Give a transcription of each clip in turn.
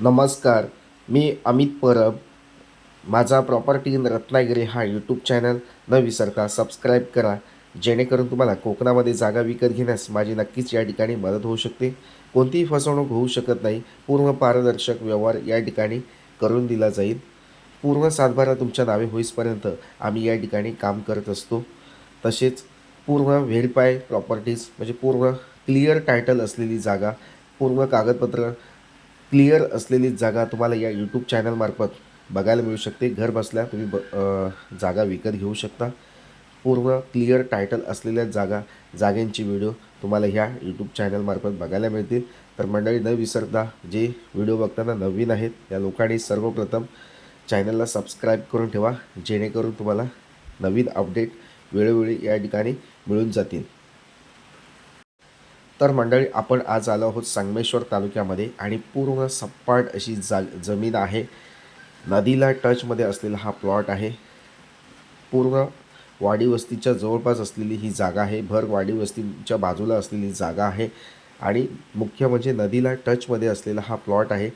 नमस्कार मी अमित परब. माझा property in Ratnagiri हा यूट्यूब चॅनल न विसरता सबस्क्राईब करा. जेणेकरून तुम्हाला कोकणामध्ये जागा विकत घेण्यास माझी नक्कीच या ठिकाणी मदत होऊ शकते. कोणतीही फसवणूक होऊ शकत नाही. पूर्ण पारदर्शक व्यवहार या ठिकाणी करून दिला जाईल. पूर्ण सातबारा तुमच्या नावे होईसपर्यंत आम्ही या ठिकाणी काम करत असतो. तसेच पूर्ण व्हेरीफाय प्रॉपर्टीज म्हणजे पूर्ण क्लिअर टायटल असलेली जागा पूर्ण कागदपत्र क्लिअर असलेली जागा तुम्हाला या यूट्यूब चॅनलमार्फत बघायला मिळू शकते. घर बसल्या तुम्ही ब जागा विकत घेऊ शकता. पूर्ण क्लिअर टायटल असलेल्या जागा जागेंची व्हिडिओ तुम्हाला ह्या यूट्यूब चॅनलमार्फत बघायला मिळतील. तर मंडळी न विसरता जे व्हिडिओ बघताना नवीन आहेत या लोकांनी सर्वप्रथम चॅनलला सबस्क्राईब करून ठेवा. जेणेकरून तुम्हाला नवीन अपडेट वेळोवेळी या ठिकाणी मिळून जातील. तर मंडळी आपण आज आलो आहोत संगमेश्वर तालुक्यामध्ये आणि पूर्ण सपाट अशी जा जमीन आहे. नदीला टचमध्ये असलेला हा प्लॉट आहे. पूर्ण वाडी वस्तीच्या जवळपास असलेली ही जागा आहे. भर वाडी वस्तीच्या बाजूला असलेली जागा आहे. आणि मुख्य म्हणजे नदीला टचमध्ये असलेला हा प्लॉट आहे.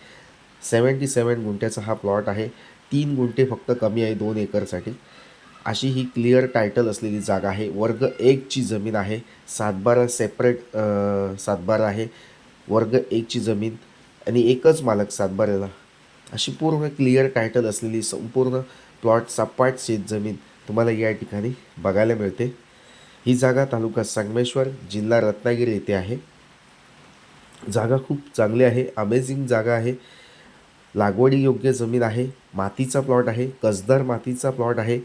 सेवन्टी सेवन गुंठ्याचा हा प्लॉट आहे. तीन गुंठे फक्त कमी आहे दोन एकरसाठी. अशी ही क्लिअर टायटल असलेली जागा आहे. वर्ग एकची जमीन आहे. सातबारा सेपरेट सातबारा आहे. वर्ग एकची जमीन आणि एकच मालक सातबाऱ्याला. अशी पूर्ण क्लिअर टायटल असलेली संपूर्ण प्लॉट सपाट शेत जमीन तुम्हाला या ठिकाणी बघायला मिळते. ही जागा तालुका संगमेश्वर जिल्हा रत्नागिरी येथे आहे. जागा खूप चांगली आहे. अमेझिंग जागा आहे. लागवडी योग्य जमीन आहे. मातीचा प्लॉट आहे. कसदार मातीचा प्लॉट आहे.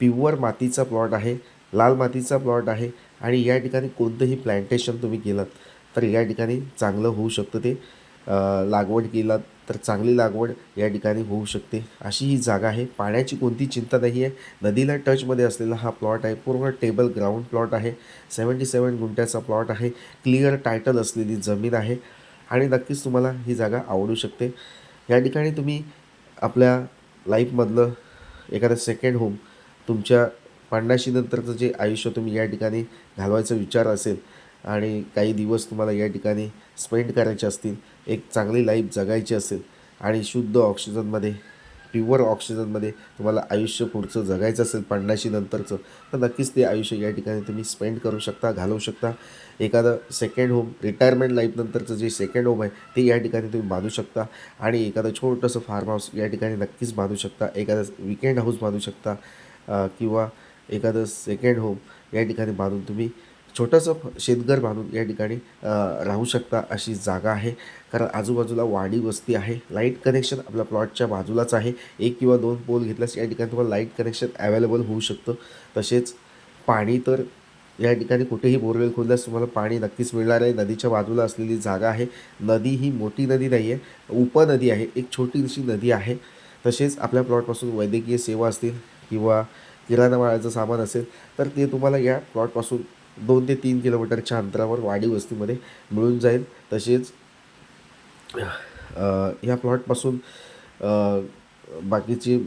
प्युअर मातीचा प्लॉट आहे लाल मातीचा प्लॉट आहे आणि या ठिकाणी कोणतंही प्लॅन्टेशन तुम्ही केलं तर या ठिकाणी चांगलं होऊ शकतं ते. लागवड केलात तर चांगली लागवड या ठिकाणी होऊ शकते. अशी ही जागा आहे. पाण्याची कोणती चिंता नाही आहे. नदीला टचमध्ये असलेला हा प्लॉट आहे. पूर्ण टेबल ग्राउंड प्लॉट आहे. सेवन्टी सेवन गुंठ्याचा प्लॉट आहे. क्लिअर टायटल असलेली जमीन आहे आणि नक्कीच तुम्हाला ही जागा आवडू शकते. या ठिकाणी तुम्ही आपल्या लाईफमधलं एखादं सेकंड होम तुमच्या पन्नाशी नंतरचं जे आयुष्य तुम्ही या ठिकाणी घालवायचा विचार असेल आणि काही दिवस तुम्हाला या ठिकाणी स्पेंड करायचे असतील एक चांगली लाईफ जगायची असेल आणि शुद्ध ऑक्सिजनमध्ये प्युअर ऑक्सिजनमध्ये तुम्हाला आयुष्य पुढचं जगायचं असेल पन्नाशी नंतरचं तर नक्कीच ते आयुष्य या ठिकाणी तुम्ही स्पेंड करू शकता घालवू शकता. एखादं सेकंड होम रिटायरमेंट लाईफनंतरचं जे सेकंड होम आहे ते या ठिकाणी तुम्ही बांधू शकता. आणि एखादं छोटंसं फार्म हाऊस या ठिकाणी नक्कीच बांधू शकता. एखादं विकेंड हाऊस बांधू शकता. किंवा एखादं सेकंड होम या ठिकाणी बांधून तुम्ही छोटंसं शेतघर बांधून या ठिकाणी राहू शकता अशी जागा आहे. कारण आजूबाजूला वाडी वस्ती आहे. लाइट कनेक्शन आपल्या प्लॉटच्या बाजूलाच आहे. एक किंवा दोन पोल घेतल्यास या ठिकाणी तुम्हाला लाइट कनेक्शन अवेलेबल होऊ शकतं. तसेच पाणी तर या ठिकाणी कुठेही बोरवेल खोदल्यास तुम्हाला पाणी नक्कीच मिळणार आहे. नदीच्या बाजूला असलेली जागा आहे. नदी ही मोठी नदी नाही आहे उपनदी आहे. एक छोटीशी नदी आहे. तसेच आपल्या प्लॉटपासून वैद्यकीय सेवा असतील किंवा किराणा माळाचं सामान असेल तर ते तुम्हाला या प्लॉटपासून दोन ते तीन किलोमीटरच्या अंतरावर वाडी वस्तीमध्ये मिळून जाईल. तसेच ह्या प्लॉटपासून बाकीची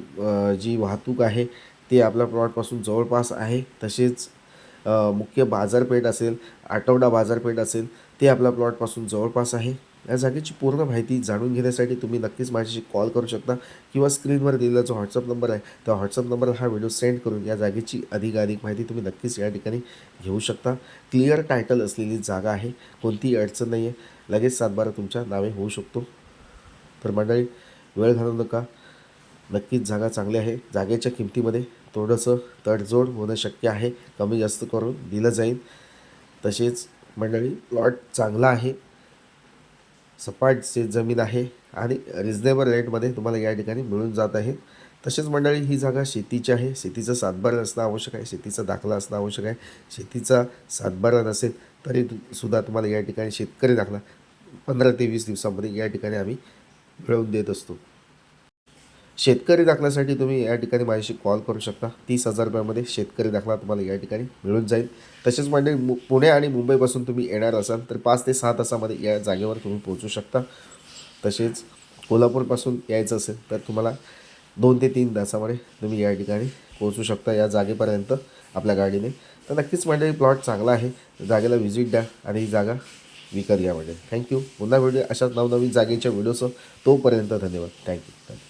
जी वाहतूक आहे ती आपल्या प्लॉटपासून जवळपास आहे. तसेच मुख्य बाजारपेठ असेल आठवडा बाजारपेठ असेल ते आपल्या प्लॉटपासून जवळपास आहे. या जागेची पूर्ण माहिती जाणून घेण्यासाठी तुम्ही नक्कीच माझ्याशी कॉल करू शकता किंवा स्क्रीनवर दिलेला जो व्हॉट्सअप नंबर आहे त्या व्हॉट्सअप नंबरला हा व्हिडिओ सेंड करून या जागेची अधिकाधिक माहिती तुम्ही नक्कीच या ठिकाणी घेऊ शकता. क्लिअर टायटल असलेली जागा आहे कोणतीही अडचण नाही आहे लगेच सातबारा तुमच्या नावे होऊ शकतो. तर मंडळी वेळ घालवू नका. नक्कीच जागा चांगली आहे. जागेच्या किमतीमध्ये थोडंसं तडजोड होणं शक्य आहे. कमी जास्त करून दिलं जाईल. तसेच मंडळी प्लॉट चांगला आहे. सपाट शेत जमीन आहे आणि रिजनेबल रेटमध्ये तुम्हाला या ठिकाणी मिळून जात आहे. तसेच मंडळी ही जागा शेतीची आहे. शेतीचा सातबारा असणं आवश्यक आहे. शेतीचा दाखला असणं आवश्यक आहे. शेतीचा सातबारा नसेल तरी सुद्धा तुम्हाला या ठिकाणी शेतकरी दाखला पंधरा ते वीस दिवसामध्ये या ठिकाणी आम्ही मिळवून देत असतो. शेतकरी दाखल्यासाठी तुम्ही या ठिकाणी माझ्याशी कॉल करू शकता. तीस हजार रुपयामध्ये शेतकरी दाखला तुम्हाला या ठिकाणी मिळून जाईल. तसेच म्हणजे मु पुणे आणि मुंबईपासून तुम्ही येणार असाल तर पाच ते सहा तासामध्ये या जागेवर तुम्ही पोहोचू शकता. तसेच कोल्हापूरपासून यायचं असेल तर तुम्हाला दोन ते तीन तासामध्ये तुम्ही या ठिकाणी पोहोचू शकता. या जागेपर्यंत आपल्या गाडीने. तर नक्कीच म्हणजे प्लॉट चांगला आहे. जागेला व्हिजिट द्या आणि ही जागा विकत घ्या म्हणजे. थँक्यू पुन्हा भेटूया अशाच नवनवीन जागेच्या व्हिडिओसह तोपर्यंत धन्यवाद. Thank you thank you